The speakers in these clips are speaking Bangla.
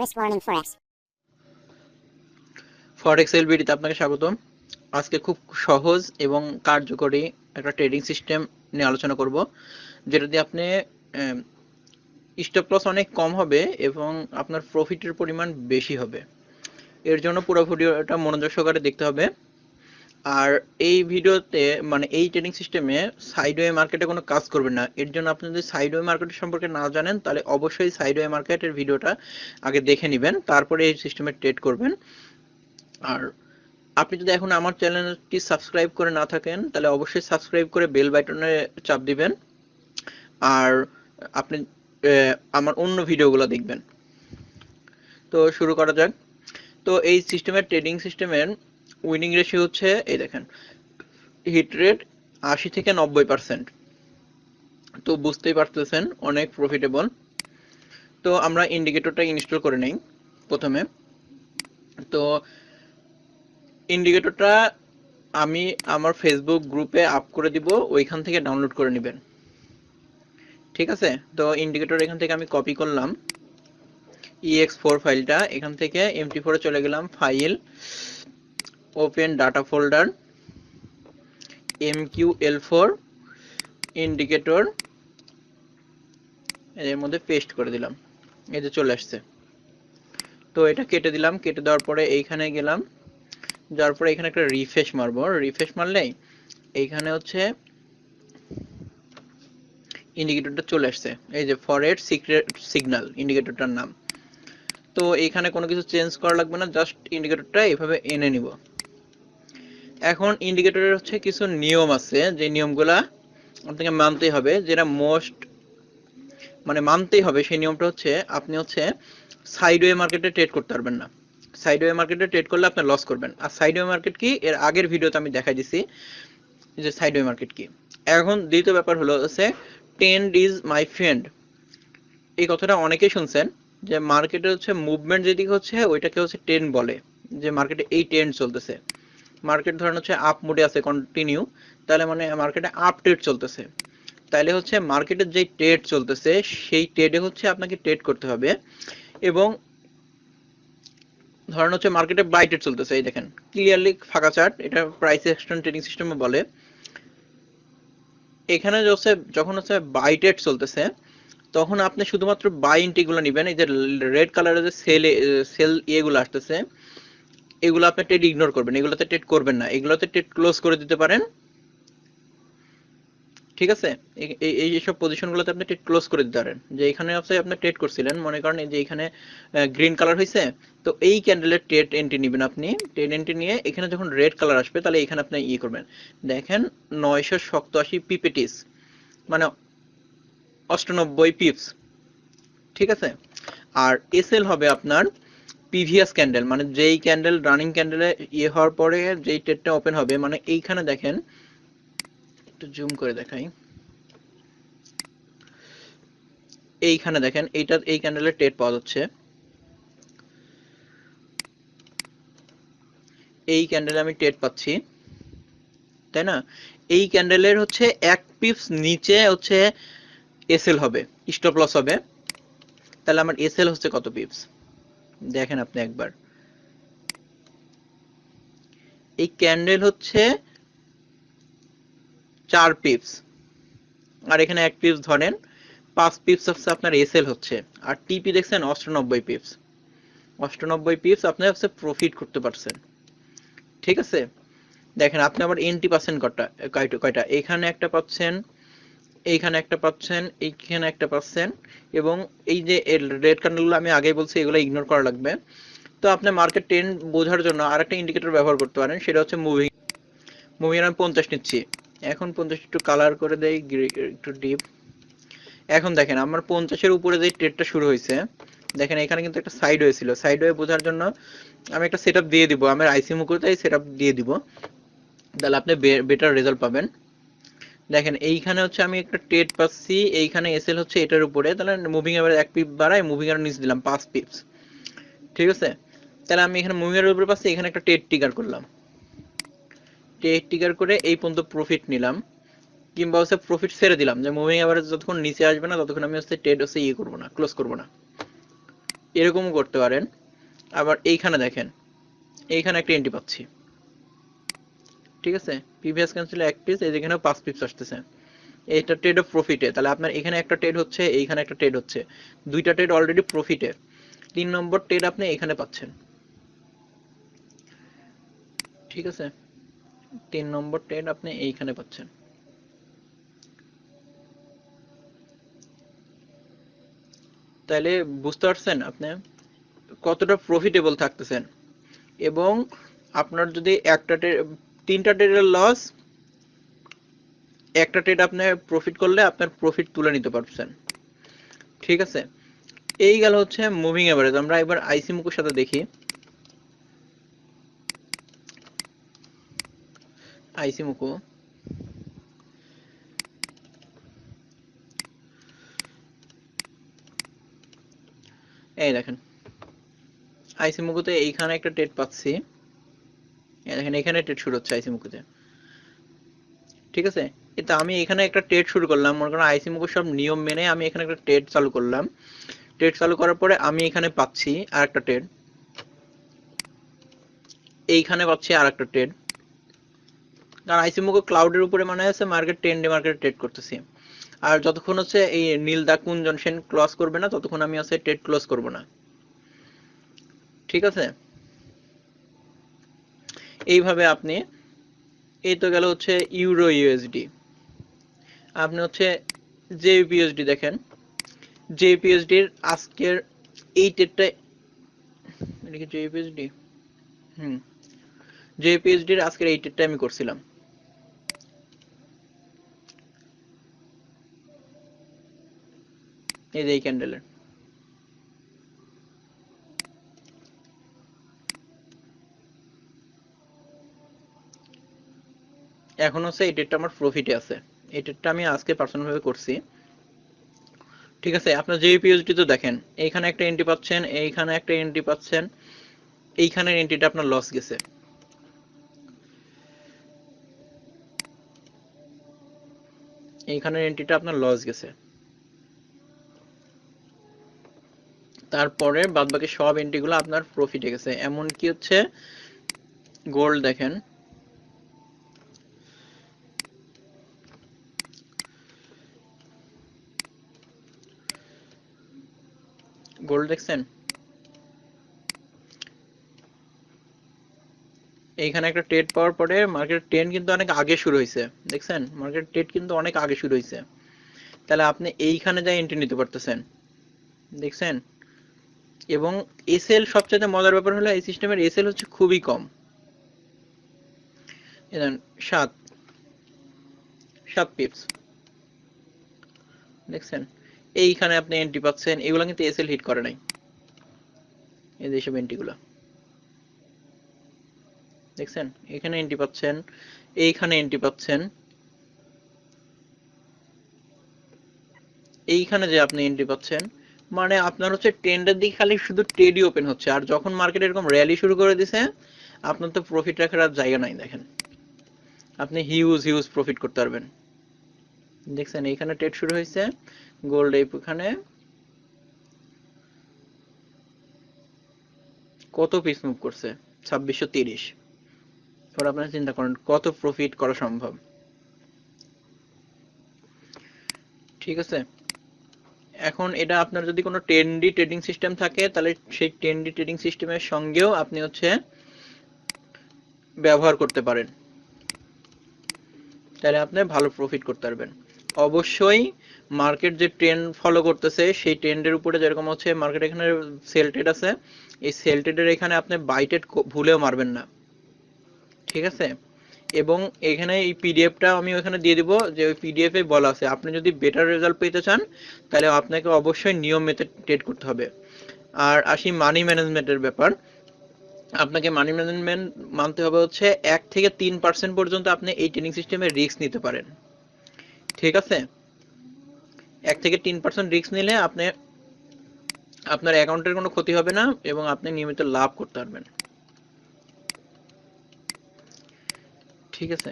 Risk warning Forex. ফরেক্স এলবিডিতে আপনাকে স্বাগতম। আজকে খুব সহজ এবং কার্যকরী একটা ট্রেডিং সিস্টেম নিয়ে আলোচনা করব, যেটা দিয়ে আপনি স্টপ লস অনেক কম হবে এবং আপনার প্রফিটের পরিমাণ বেশি হবে। এর জন্য পুরো ভিডিওটা মনোযোগ সহকারে দেখতে হবে। আর এই ভিডিওতে মানে এই ট্রেডিং সিস্টেমে সাইডওয়ে মার্কেটে কোনো কাজ করবেন না। এর জন্য আপনি যদি সাইডওয়ে মার্কেট সম্পর্কে না জানেন, তাহলে অবশ্যই সাইডওয়ে মার্কেটের ভিডিওটা আগে দেখে নেবেন, তারপরে এই সিস্টেমে ট্রেড করবেন। আর আপনি যদি এখন আমার চ্যানেলটি সাবস্ক্রাইব করে না থাকেন, তাহলে অবশ্যই সাবস্ক্রাইব করে বেল বাটনে চাপ দিবেন। আর আপনি আমার অন্য ভিডিওগুলো দেখবেন। তো শুরু করা যাক। তো এই সিস্টেমের ট্রেডিং সিস্টেমের উইনিং রেশিও হচ্ছে, এই দেখেন হিট রেট আশি থেকে নব্বই পার্সেন্ট তো বুঝতেই পারতেছেন, অনেক প্রফিটেবল তো আমরা ইন্ডিকেটরটা ইনস্টল করে নেই প্রথমে। তো ইন্ডিকেটরটা আমি আমার ফেসবুক গ্রুপে আপ করে দিব, ওইখান থেকে ডাউনলোড করে নেবেন। ঠিক আছে? তো ইন্ডিকেটর এখান থেকে আমি কপি করলাম। Ex4 ফোর ফাইলটা এখান থেকে এমটি ফোরে চলে গেলাম file data folder MQL four indicator এর মধ্যে পেস্ট করে দিলাম। এই চলে আসছে। তো এটা কেটে দিলাম, কেটে দেওয়ার পরে এইখানে গেলাম। যাওয়ার পরে এখানে একটা রিফ্রেশ মারবো। রিফ্রেশ মারলেই এইখানে হচ্ছে ইন্ডিকেটরটা চলে আসছে। এই যে ফরেড সিক্রেট সিগন্যাল ইন্ডিকেটরটার নাম। তো এইখানে কোনো কিছু চেঞ্জ করা লাগবে না জাস্ট ইন্ডিকেটরটা এইভাবে এনে নিব। এখন ইন্ডিকেটরের হচ্ছে কিছু নিয়ম আছে, যে নিয়মগুলা আপনাকে মানতেই হবে, যেটা মোস্ট মানে মানতেই হবে, সেই নিয়মটা হচ্ছে আপনি হচ্ছে সাইডওয়ে মার্কেটে ট্রেড করতে পারবেন না। সাইডওয়ে মার্কেটে ট্রেড করলে আপনি লস করবেন। আর সাইডওয়ে মার্কেট কি? এর আগের ভিডিওতে আমি দেখাই দিছি যে সাইডওয়ে মার্কেট কি। এখন দ্বিতীয় ব্যাপার হলো হচ্ছে টেন্ড ইজ মাই ফ্রেন্ড এই কথাটা অনেকেই শুনছেন, যে মার্কেটে হচ্ছে মুভমেন্ট যেদিকে হচ্ছে, ওইটাকে হচ্ছে টেন বলে, যে মার্কেটে এই ট্রেন্ড চলতেছে। মার্কেট ধরেন হচ্ছে আপ মোডে আছে কন্টিনিউ তাহলে মানে মার্কেটে আপ ট্রেড চলতেছে। তাহলে হচ্ছে মার্কেটের যে ট্রেড চলতেছে, সেই ট্রেডে হচ্ছে আপনাকে ট্রেড করতে হবে। এবং ধরেন হচ্ছে মার্কেটে বাই ট্রেড চলতেছে, এই দেখেন ক্লিয়ারলি ফাঁকা চার্ট এটা প্রাইস অ্যাকশন ট্রেডিং সিস্টেমে বলে। এখানে হচ্ছে, যখন হচ্ছে বাই ট্রেড চলতেছে, তখন আপনি শুধুমাত্র বাই এন্ট্রিগুলো নেবেন, এই যে রেড কালারের যে সেল সেল ইয়েগুলো আসতেছে এগুলো আপনি ট্রেড ইগনোর করবেন, এগুলোতে ট্রেড করবেন না, এগুলোতে ট্রেড ক্লোজ করে দিতে পারেন। ঠিক আছে? এই- এই সব পজিশনগুলোতে আপনি ট্রেড ক্লোজ করে দিতে পারেন, যে এখানে হচ্ছে আপনি ট্রেড করছিলেন, মনে করেন যে এখানে গ্রিন কালার হয়েছে তো এই ক্যান্ডেলের ট্রেড এন্ট্রি নেবেন আপনি। ট্রেড এন্ট্রি নিয়ে এখানে যখন রেড কালার আসবে, তাহলে এখানে আপনি ইয়ে করবেন। দেখেন, নয়শো সপ্তাশি পিপিটিস মানে অষ্টানব্বই পিপস ঠিক আছে? আর এসএল হবে আপনার প্রিভিয়াস ক্যান্ডেল মানে যেই ক্যান্ডেল রানিং ক্যান্ডেলে ইয়ে হওয়ার পরে যেই ট্রেডটা ওপেন হবে মানে এইখানে দেখেন, একটু জুম করে দেখাই। এইখানে দেখেন এইটা এই ক্যান্ডেলের ট্রেড পাওয়া যাচ্ছে। এই ক্যান্ডেলে আমি ট্রেড পাচ্ছি, তাই না? এই ক্যান্ডেলের হচ্ছে এক পিপস নিচে হচ্ছে এসএল হবে স্টপ লস হবে। তাহলে আমার এসএল হচ্ছে কত পিপস দেখেন আপনি একবার। এই ক্যান্ডেল হচ্ছে চার পিপস আর এখানে এক পিপস ধরেন, পাঁচ পিপস হচ্ছে আপনার এসএল হচ্ছে। আর টিপি দেখছেন অষ্টানব্বই পিপস অষ্টানব্বই পিপস আপনি হচ্ছে প্রফিট করতে পারছেন। ঠিক আছে? দেখেন, আপনি আবার এনটি পাচ্ছেন কয়টা কয়টা কয়টা? এখানে একটা পাচ্ছেন এইখানে একটা পাচ্ছেন, এইখানে একটা পাচ্ছেন এবং এই যে রেড ক্যান্ডেলগুলো আমি আগেই বলছি, এগুলো ইগনোর করা লাগবে। তো আপনি মার্কেট ট্রেন্ড বোঝার জন্য আরেকটা ইন্ডিকেটর ব্যবহার করতে পারেন, সেটা হচ্ছে মুভিং মুভিং আমি পঞ্চাশ নিচ্ছি। এখন পঞ্চাশ একটু কালার করে দেই একটু ডিপ এখন দেখেন, আমার পঞ্চাশের উপরে যে ট্রেডটা শুরু হয়েছে, দেখেন এখানে কিন্তু একটা সাইড হয়েছিল। সাইড হয়ে বোঝার জন্য আমি একটা সেটআপ দিয়ে দিব। আমার আইসি মুকুরতাই সেটআপ দিয়ে দিব। তাহলে আপনি বেটার রেজাল্ট পাবেন। দেখেন, এইখানে হচ্ছে আমি একটা ট্রেড পাচ্ছি, এইখানে এসএল হচ্ছে এটার উপরে। তাহলে মুভিং এবার এক পিপ বাড়াই মুভিং এর নিচে দিলাম, পাঁচ পিপস ঠিক আছে? তাহলে আমি এখানে মুভিং এর উপরে পাচ্ছি, এখানে একটা ট্রেড টিকার করলাম। ট্রেড টিকার করে এই পর্যন্ত প্রফিট নিলাম, কিংবা হচ্ছে প্রফিট ছেড়ে দিলাম, যে মুভিং এভারেজ যতক্ষণ নিচে আসবে না, ততক্ষণ আমি হচ্ছে ট্রেড হচ্ছে ইয়ে করব না ক্লোজ করব না। এরকমও করতে পারেন। আবার এইখানে দেখেন, এইখানে একটা এন্ট্রি পাচ্ছি। ঠিক আছে? প্রিভিয়াস ক্যান্সেল এক পিস এই যেখানে পাঁচ পিস আসতেছে। এইটা ট্রেড অফ প্রফিটে তাহলে আপনার এখানে একটা ট্রেড হচ্ছে, এইখানে একটা ট্রেড হচ্ছে। দুইটা ট্রেড অলরেডি প্রফিটে তিন নম্বর ট্রেড আপনি এখানে পাচ্ছেন। ঠিক আছে? তিন নম্বর ট্রেড আপনি এইখানে পাচ্ছেন। তাহলে বুঝতে পারছেন আপনি কতটা প্রফিটেবল থাকতেছেন। এবং আপনার যদি একটা ট্রেড তিনটা ট্রেডের লস একটা ট্রেড আপনি প্রফিট করলে আপনার প্রফিট তুলে নিতে পারছেন। ঠিক আছে? এই গেল হচ্ছে মুভিং এভারেজ আমরা এবার আইসি মুকুর সাথে দেখি। আইসি মুকু এই দেখেন। আইসি মুকুতে এইখানে একটা টেট পাচ্ছি। দেখেন, এখানে টেট শুরু হচ্ছে আইসি মুকুতে ঠিক আছে? আমি এখানে একটা শুরু করলাম। মনে করেন আইসি মুকুর সব নিয়ম মেনে আমি এখানে একটা চালু করলাম। চালু করার পরে আমি এখানে পাচ্ছি আর একটা এইখানে পাচ্ছি আর একটা টেট। কারণ আইসি মুকো ক্লাউডের উপরে মানে আছে market ten day market trade করতেছি। আর যতক্ষণ হচ্ছে এই নীল দা কুঞ্জনসেন ক্লোজ করবে না, ততক্ষণ আমি আছে ট্রেড ক্লোজ করব না। ঠিক আছে? এইভাবে আপনি, এই তো গেল হচ্ছে ইউরো ইউএসডি আপনি হচ্ছে জেপিএসডি দেখেন। জেপিএসডির আজকের এই ট্রেডটা এটা কি জেপিএসডি হুম। জেপিএসডির আজকের এই ট্রেডটা আমি করছিলাম। এই যে এই ক্যান্ডেলের এখন হচ্ছে এই ডেটটা আমার প্রফিটে আছে। এই ডেটটা আমি আজকে পার্সোনাল ভাবে করছি। ঠিক আছে, আপনার জেপিএসডি তো দেখেন, এইখানে একটা এন্ট্রি পাচ্ছেন, এইখানে একটা এন্ট্রি পাচ্ছেন, এইখানের এন্ট্রিটা আপনার লস গেছে। এইখানের এন্ট্রিটা আপনার লস গেছে। তারপরে বাদ বাকি সব এন্ট্রিগুলো আপনার প্রফিটে গেছে। এমন কি হচ্ছে গোল্ড দেখেন গোল্ড দেখছেন? এইখানে একটা ট্রেড পাওয়ার পরে মার্কেট ট্রেন কিন্তু অনেক আগে শুরু হয়েছে, দেখছেন? মার্কেট ট্রেড কিন্তু অনেক আগে শুরু হয়েছে। তাহলে আপনি এইখানে যা এন্ট্রি নিতে পারতেছেন, দেখছেন? এবং এসএল সবচেয়ে মজার ব্যাপার হলো এই সিস্টেমের এসএল হচ্ছে খুবই কম। সাত সাত পিপস দেখছেন? এইখানে আপনি এন্ট্রি পাচ্ছেন, এগুলো কিন্তু এসএল হিট করে নাই। এই যে এইসব এন্ট্রিগুলো দেখছেন? এখানে এন্ট্রি পাচ্ছেন, এইখানে এন্ট্রি পাচ্ছেন। এইখানে যে আপনি এন্ট্রি পাচ্ছেন মানে আপনার হচ্ছে ট্রেন্ডের দিকে খালি শুধু ট্রেডই ওপেন হচ্ছে। আর যখন মার্কেট এরকম র্যালি শুরু করে দিছে, আপনার তো প্রফিট রাখার আর জায়গা নাই, দেখেন। আপনি হিউজ হিউজ প্রফিট করতে পারবেন। দেখছেন, এইখানে ট্রেড শুরু হয়েছে গোল্ড এইখানে কত পিস মুভ করছে? ছাব্বিশশো তিরিশ। এবার আপনারা চিন্তা করেন, কত প্রফিট করা সম্ভব? ঠিক আছে? এখন এটা আপনার যদি কোনো টেন ডি ট্রেডিং সিস্টেম থাকে, তাহলে সেই টেন ডি ট্রেডিং সিস্টেমের সঙ্গেও আপনি হচ্ছে ব্যবহার করতে পারেন। তাহলে আপনি ভালো প্রফিট করতে পারবেন। অবশ্যই মার্কেট যে ট্রেন্ড ফলো করতেছে, সেই ট্রেন্ডের উপরে যেরকম হচ্ছে মার্কেট এখানে সেল ট্রেড আছে, এই সেল ট্রেডের এখানে আপনি বাই ট্রেড ভুলেও মারবেন না। ঠিক আছে? এবং এখানে এই পিডিএফটা আমি ওখানে দিয়ে দিব, যে ওই পিডিএফ বলা আছে, আপনি যদি বেটার রেজাল্ট পেতে চান, তাহলে আপনাকে অবশ্যই নিয়ম মেতে ট্রেড করতে হবে। আর আসি মানি ম্যানেজমেন্টের ব্যাপার। আপনাকে মানি ম্যানেজমেন্ট মানতে হবে হচ্ছে এক থেকে তিন পার্সেন্ট পর্যন্ত আপনি এই ট্রেনিং সিস্টেমে রিস্ক নিতে পারেন। ঠিক আছে? এক থেকে তিন পার্সেন্ট রিস্ক নিলে আপনি, আপনার অ্যাকাউন্টের কোনো ক্ষতি হবে না এবং আপনি নিয়মিত লাভ করতে পারবেন। ঠিক আছে?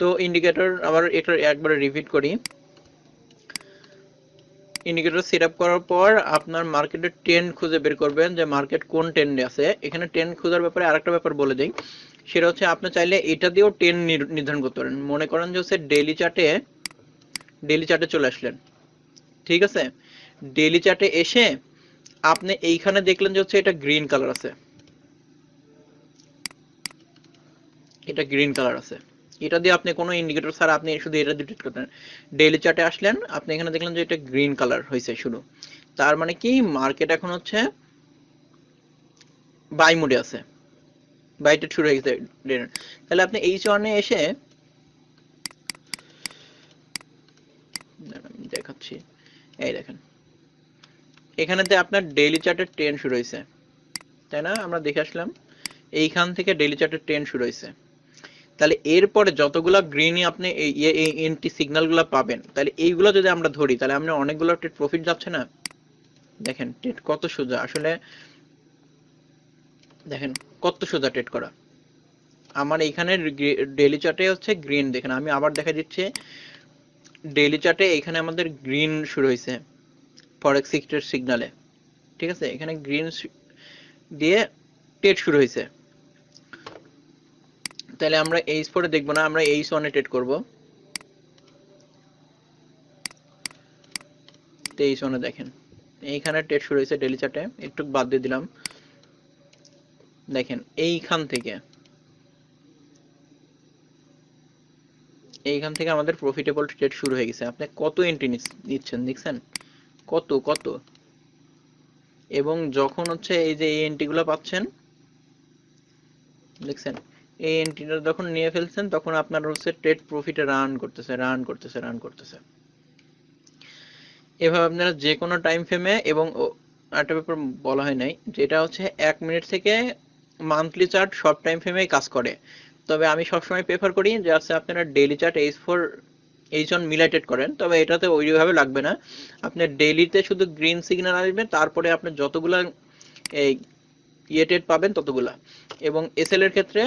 তো ইন্ডিকেটর আবার এটা একবার রিপিট করি। ইন্ডিকেটর সেট আপ করার পর আপনার মার্কেটের ট্রেন্ড খুঁজে বের করবেন যে মার্কেট কোন ট্রেন্ডে আছে। এখানে ট্রেন্ড খোঁজার ব্যাপারে আরেকটা ব্যাপার বলে দিই। সেটা হচ্ছে আপনি চাইলে এটা দিয়েও ট্রেন্ড নির্ধারণ করতে পারেন। মনে করেন যে হচ্ছে ডেইলি চার্টে ডেইলি চার্টে চলে আসলেন। ঠিক আছে? ডেইলি চার্টে এসে আপনি এইখানে দেখলেন যে হচ্ছে এটা গ্রিন কালার আছে। এটা গ্রিন কালার আছে। এটা দিয়ে আপনি কোনো ইন্ডিকেটর ছাড়া আপনি শুধু এটা দিয়ে করতেন ডেইলি চার্টে আসলেন, আপনি এখানে দেখলেন যে এটা গ্রিন কালার হয়েছে শুরু তার মানে কি? মার্কেট এখন হচ্ছে বাই মোডে আছে। বাইটা শুরু হয়ে গেছে তাহলে আপনি এই চরণে এসে আমি দেখাচ্ছি। এই দেখেন। এখানেতে আপনার ডেইলি চার্টের ট্রেন শুরু হয়েছে। তাই না? আমরা দেখে আসলাম, এইখান থেকে ডেইলি চার্টের ট্রেন শুরু হয়েছে। তাহলে এরপরে যতগুলা গ্রিনই আপনি এই এন্টি সিগন্যালগুলো পাবেন, তাহলে এইগুলো যদি আমরা ধরি, তাহলে আমরা অনেকগুলো ট্রেড প্রফিট যাচ্ছে না? দেখেন ট্রেড কত সোজা। আসলে দেখেন, কত সোজা ট্রেড করা। আমার এইখানে ডেলি চার্টে হচ্ছে গ্রিন দেখেন, আমি আবার দেখা দিচ্ছি ডেইলি চার্টে এখানে আমাদের গ্রিন শুরু হয়েছে ফরেক্স সিক্রেট সিগনালে ঠিক আছে? এখানে গ্রিন দিয়ে ট্রেড শুরু হয়েছে। তাহলে আমরা এইচ ফোরে দেখব না, আমরা এইচ ওয়ানে ট্রেড করব। এইচ ওয়ানে দেখেন, এইখানে ট্রেড শুরু হয়েছে ডেলি চার্টে একটু বাদ দিয়ে দিলাম। দেখেন, এইখান থেকে এইখান থেকে আমাদের প্রফিটেবল ট্রেড শুরু হয়ে গেছে। আপনি কত এন্ট্রি নিচ্ছেন, দেখছেন? কত কত? এবং যখন হচ্ছে এই যে এই এন্ট্রি গুলো পাচ্ছেন, দেখছেন? এই এন্ট্রিটা যখন নিয়ে ফেলছেন, তখন আপনার হচ্ছে ট্রেড প্রফিটে রান করতেছে রান করতেছে রান করতেছে। এভাবে আপনারা যে কোনো টাইম ফ্রেমে এবং আরেকটা ব্যাপার বলা হয় নাই, যেটা হচ্ছে এক মিনিট থেকে মান্থলি চার্ট সব টাইম ফ্রেমেই কাজ করে। তবে আমি সবসময় প্রেফার করি যে আছে আপনারা daily chart H four H one মিলাইটেড করেন, তবে এটাতে ওইভাবে লাগবে না। আপনার ডেইলিতে শুধু গ্রিন সিগন্যাল আসবে, তারপরে আপনি যতগুলা, এই ইয়েটেড পাবেন ততগুলা। এবং এসএল এর ক্ষেত্রে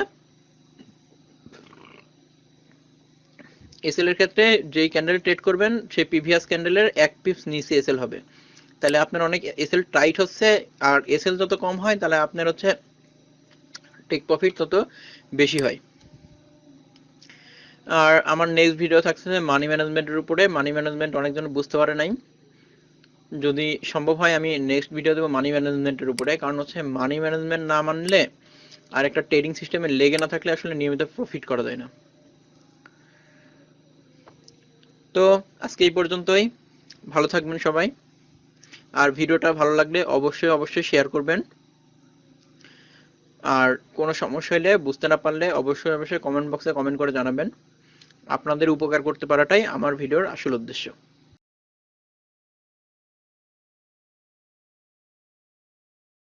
এসএল এর ক্ষেত্রে যেই ক্যান্ডেল ট্রেড করবেন, সেই প্রিভিয়াস ক্যান্ডেলের এক পিপস নিচে এসএল হবে। তাহলে আপনার অনেক এসএল টাইট হচ্ছে, আর এসএল যত কম হয়, তাহলে আপনার হচ্ছে টেক প্রফিট তত বেশি হয়। আর আমার নেক্সট ভিডিও থাকছে মানি ম্যানেজমেন্টের উপরে। মানি ম্যানেজমেন্ট অনেকজন বুঝতে পারে নাই। যদি সম্ভব হয়, আমি নেক্সট ভিডিও দেবো মানি ম্যানেজমেন্টের উপরে। কারণ হচ্ছে মানি ম্যানেজমেন্ট না মানলে আর একটা ট্রেডিং সিস্টেমে লেগে না থাকলে আসলে নিয়মিত প্রফিট করা যায় না। তো আজকে এই পর্যন্তই। ভালো থাকবেন সবাই। আর ভিডিওটা ভালো লাগলে অবশ্যই অবশ্যই শেয়ার করবেন। আর কোনো সমস্যা হলে বুঝতে না পারলে অবশ্যই অবশ্যই কমেন্ট বক্সে কমেন্ট করে জানাবেন। আপনাদের উপকার করতে পারাটাই আমার ভিডিওর আসল উদ্দেশ্য।